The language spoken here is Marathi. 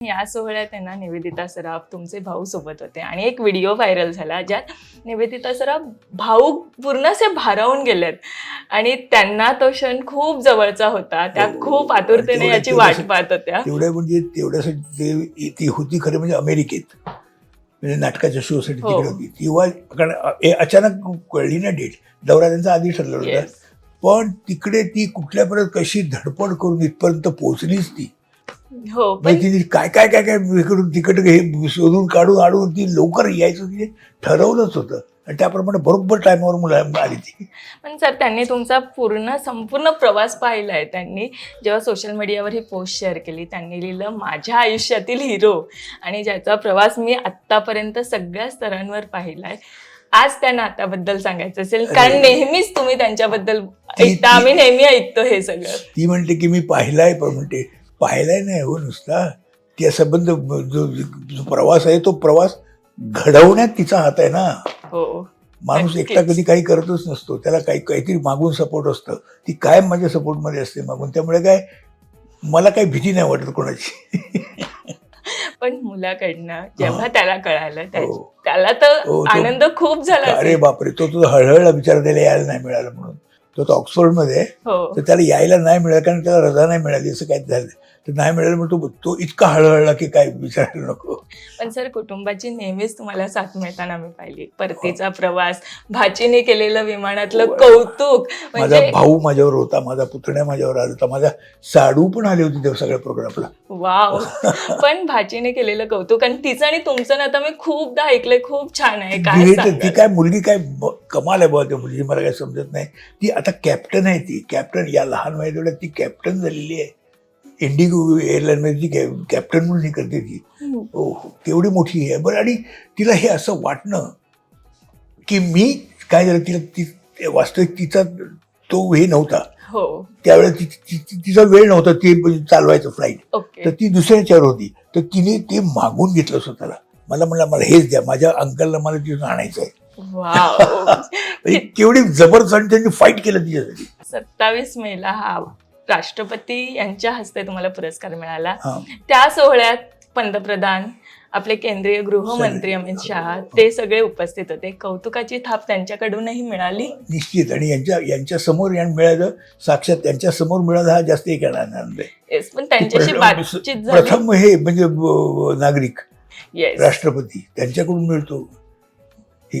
या सोहळ्यात आहे ना निवेदिता सराफ तुमचे भाऊ सोबत होते. आणि एक व्हिडिओ व्हायरल झाला ज्यात निवेदिता सराफ भाऊ पूर्ण असे भारावून गेलेत. आणि त्यांना तो क्षण खूप जवळचा होता. त्या हो, खूप आतुरतेने याची वाट पाहत होत्या. तेवढ्या म्हणजे तेवढ्यासाठी ते होती खरं म्हणजे अमेरिकेत. म्हणजे नाटकाच्या शोसाठी हो. तिकडे होती. तेव्हा कारण अचानक कळली ना डेट दौरा त्यांचा आधी ठरलेला होता. पण तिकडे ती कुठल्या परत कशी धडपड करून इथपर्यंत पोहोचलीच ती. हो पण म्हणजे तिने काय काय काय काय करून तिकट हे शोधून काढून आडून ती लवकर यायचं तिने ठरवलंच होतं. आणि त्याप्रमाणे बरोबर टायमावर मुलं आली ती. पण सर त्यांनी तुमचा पूर्ण संपूर्ण प्रवास पाहिलाय त्यांनी. जेव्हा सोशल मीडियावर ही पोस्ट शेअर केली त्यांनी लिहिलं माझ्या आयुष्यातील हिरो आणि ज्याचा प्रवास मी आत्तापर्यंत सगळ्या स्तरांवर पाहिलाय. आज त्या नात्याबद्दल सांगायचं असेल कारण. नेहमीच तुम्ही त्यांच्याबद्दल ऐकता आम्ही नेहमी ऐकतो हे सगळं. ती म्हणते की मी पाहिलाय पण म्हणते पाहिलाय नाही हो नुसता. त्या संबंध जो जो प्रवास आहे तो प्रवास घडवण्यात तिचा हात आहे ना. हो. माणूस. एकटा कधी काही करतच नसतो. त्याला काही काहीतरी मागून सपोर्ट असतं. ती कायम माझ्या सपोर्टमध्ये असते मागून. त्यामुळे काय मला काही भीती नाही वाटत कोणाची. पण मुलाकडनं जेव्हा त्याला कळालं हो. त्याला तर हो, आनंद खूप झाला अरे. बापरे तो तुझा हळहळला बिचारा त्याला यायला नाही मिळालं म्हणून. तो तो ऑक्सफोर्डमध्ये. हो. तर त्याला यायला नाही मिळालं कारण त्याला रजा नाही मिळाली असं काय झालं. तर नाही मिळालं म्हणून तो तो इतका हळहळला की काय विचारायला नको. पण सर कुटुंबाची नेहमीच तुम्हाला साथ मिळताना मी पाहिली. परतीचा प्रवास भाचीने केलेलं विमानातलं हो. कौतुक माझा म्हणजे भाऊ माझ्यावर होता माझा पुतण्या माझ्यावर आला होता माझा साडू पण आली होती त्या सगळ्या प्रोग्रामला वाव. पण भाचीने केलेलं कौतुक आणि तिचं आणि तुमचं ना आता मी खूपदा ऐकलंय खूप छान आहे. काय ती? काय मुलगी काय कमाल आहे बाबा त्या मुलगी मला काय समजत नाही. ती आता कॅप्टन आहे ती. कॅप्टन या लहान वयात ती कॅप्टन झालेली आहे. इंडिगो एअरलाईन मध्ये ती कॅ- कॅप्टन म्हणून हे करते ती. हम्म. हो हो केवढी मोठी आहे. बरं आणि तिला हे असं वाटणं की मी काय झालं तिला ती वास्तविक तिचा तो हे नव्हता. हो. त्यावेळेस तिचा वेळ नव्हता ते चालवायचं फ्लाईट तर ती दुसऱ्याच्यावर होती. तर तिने ते मागून घेतलं स्वतःला. मला म्हणलं मला हेच द्या. माझ्या अंकलला मला तिथून आणायचं आहे म्हणजे केवढी जबरदस्त त्यांनी फाईट केलं तिच्यासाठी. सत्तावीस मेला हा. राष्ट्रपती यांच्या हस्ते तुम्हाला पुरस्कार मिळाला. त्या सोहळ्यात पंतप्रधान आपले केंद्रीय गृहमंत्री अमित शहा ते सगळे उपस्थित होते. कौतुकाची थाप त्यांच्याकडूनही मिळाली. निश्चित. आणि यांच्या यांच्या समोर मिळालं साक्षात त्यांच्यासमोर मिळालं हा जास्त पण त्यांच्याशी बातचीत झाली. प्रथम हे म्हणजे नागरिक राष्ट्रपती त्यांच्याकडून मिळतो. ही